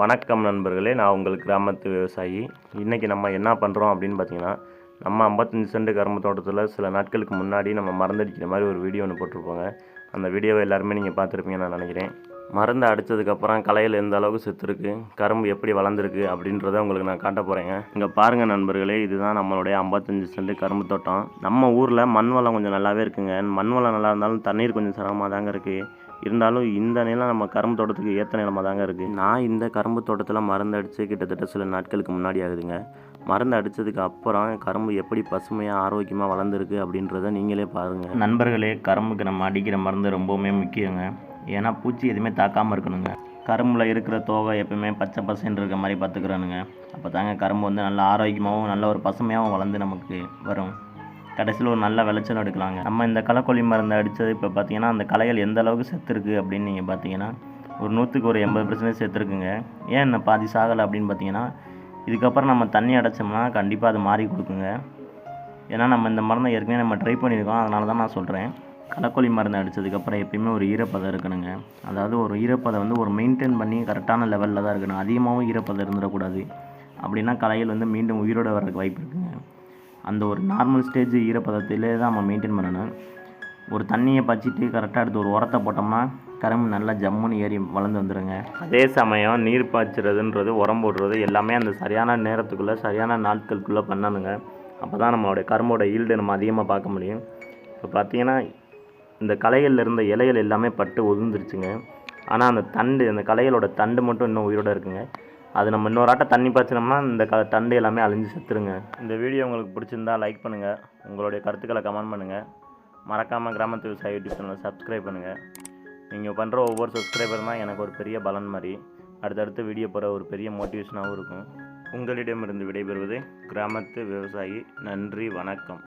வணக்கம் நண்பர்களே நான் உங்கள் கிராமத்து விவசாயி. இன்றைக்கி நம்ம என்ன பண்ணுறோம் அப்படின்னு பார்த்தீங்கன்னா நம்ம ஐம்பத்தஞ்சு சென்ட் கரும்பு தோட்டத்தில் சில நாட்களுக்கு முன்னாடி நம்ம மறந்தடிக்கிற மாதிரி ஒரு வீடியோ ஒன்று போட்டிருப்போங்க. அந்த வீடியோவை எல்லாருமே நீங்கள் பார்த்துருப்பீங்கன்னு நான் நினைக்கிறேன். மருந்து அடித்ததுக்கப்புறம் கலையில் எந்த அளவுக்கு செத்துருக்கு கரும்பு எப்படி வளர்ந்துருக்கு அப்படின்றத உங்களுக்கு நான் காட்ட போகிறேங்க இங்கே பாருங்கள் நண்பர்களே இதுதான் நம்மளுடைய ஐம்பத்தஞ்சு சென்ட் கரும்பு தோட்டம். நம்ம ஊரில் மண் வளம் கொஞ்சம் நல்லாவே இருக்குங்க. மண் வளம் நல்லா இருந்தாலும் தண்ணீர் கொஞ்சம் சிரமமாக தாங்க இருக்குது இருந்தாலும் இந்த நிலம் நம்ம கரும்பு தோட்டத்துக்கு ஏற்ற நிலமாக தாங்க இருக்குது நான் இந்த கரும்பு தோட்டத்தில் மருந்து அடித்து கிட்டத்தட்ட சில நாட்களுக்கு முன்னாடி ஆகுதுங்க. மருந்து அடித்ததுக்கு அப்புறம் கரும்பு எப்படி பசுமையாக ஆரோக்கியமாக வளர்ந்துருக்கு அப்படின்றத நீங்களே பாருங்கள் நண்பர்களே கரும்புக்கு நம்ம அடிக்கிற மருந்து ரொம்பவுமே முக்கியங்க. ஏன்னா பூச்சி எதுவுமே தாக்காமல் இருக்கணுங்க. கரும்பில் இருக்கிற தோகை எப்பவுமே பச்சை பசைன்னு இருக்க மாதிரி பார்த்துக்கிறோனுங்க அப்போ தாங்க கரும்பு வந்து நல்ல ஆரோக்கியமாகவும் நல்ல ஒரு பசுமையாகவும் வளர்ந்து நமக்கு வரும். கடைசியில் ஒரு நல்ல விளைச்சல் எடுக்கலாங்க. நம்ம இந்த களைக்கொல்லி மருந்து அடித்தது இப்போ பார்த்தீங்கன்னா அந்த களைகள் எந்த அளவுக்கு செத்துருக்கு அப்படின்னு நீங்கள் பார்த்தீங்கன்னா ஒரு நூற்றுக்கு ஒரு எண்பது பர்சன்டேஜ் செத்துருக்குங்க. ஏன் இன்னும் பாதி சாகலை அப்படின்னு பார்த்தீங்கன்னா இதுக்கப்புறம் நம்ம தண்ணி அடைச்சோம்னா கண்டிப்பாக அது மாறி கொடுக்குங்க. ஏன்னா நம்ம இந்த மருந்தை ஏற்கனவே நம்ம ட்ரை பண்ணியிருக்கோம். அதனால தான் நான் சொல்கிறேன் களைக்கொல்லி மருந்து அடித்ததுக்கப்புறம் எப்பயுமே ஒரு ஈரப்பதம் இருக்கணுங்க. அதாவது ஒரு ஈரப்பதம் வந்து ஒரு மெயின்டைன் பண்ணி கரெக்டான லெவலில் தான் இருக்கணும். அதிகமாகவும் ஈரப்பதம் இருந்துடக்கூடாது. அப்படின்னா களைகள் வந்து மீண்டும் உயிரோட வர்றதுக்கு வாய்ப்பு அந்த ஒரு நார்மல் ஸ்டேஜ் ஈரப்பதத்திலே தான் நம்ம மெயின்டைன் பண்ணணும். ஒரு தண்ணியை பச்சிட்டு கரெக்டாக எடுத்து ஒரு உரத்தை போட்டோம்னா கரும்பு நல்லா ஜம்முன்னு ஏறி வளர்ந்து வந்துடுங்க அதே சமயம் நீர் பாய்ச்சுறதுன்றது உரம் போடுறது எல்லாமே அந்த சரியான நேரத்துக்குள்ளே சரியான நாட்களுக்குள்ளே பண்ணணுங்க. அப்போ தான் நம்மளுடைய கரும்போட ஈல்டு நம்ம அதிகமாக பார்க்க முடியும். இப்போ பார்த்தீங்கன்னா இந்த களைகளில் இருந்த இலைகள் எல்லாமே பட்டு ஒதுந்துருச்சுங்க ஆனால் அந்த தண்டு அந்த களைகளோட தண்டு மட்டும் இன்னும் உயிரோட இருக்குங்க. அது நம்ம இன்னொரு ஆட்டம் தண்ணி பாய்ச்சினோம்னா இந்த க தண்டு எல்லாமே அழிஞ்சு செத்துருங்க. இந்த வீடியோ உங்களுக்கு பிடிச்சிருந்தா லைக் பண்ணுங்கள் உங்களுடைய கருத்துக்களை கமெண்ட் பண்ணுங்கள் மறக்காமல் கிராமத்து விவசாய யூடியூப் சேனலை சப்ஸ்கிரைப் பண்ணுங்கள் நீங்கள் பண்ணுற ஒவ்வொரு சப்ஸ்கிரைபர் தான் எனக்கு ஒரு பெரிய பலன் மாதிரி. அடுத்தடுத்து வீடியோ போகிற ஒரு பெரிய மோட்டிவேஷனாகவும் இருக்கும். உங்களிடமிருந்து விடைபெறுவது கிராமத்து விவசாயி. நன்றி வணக்கம்.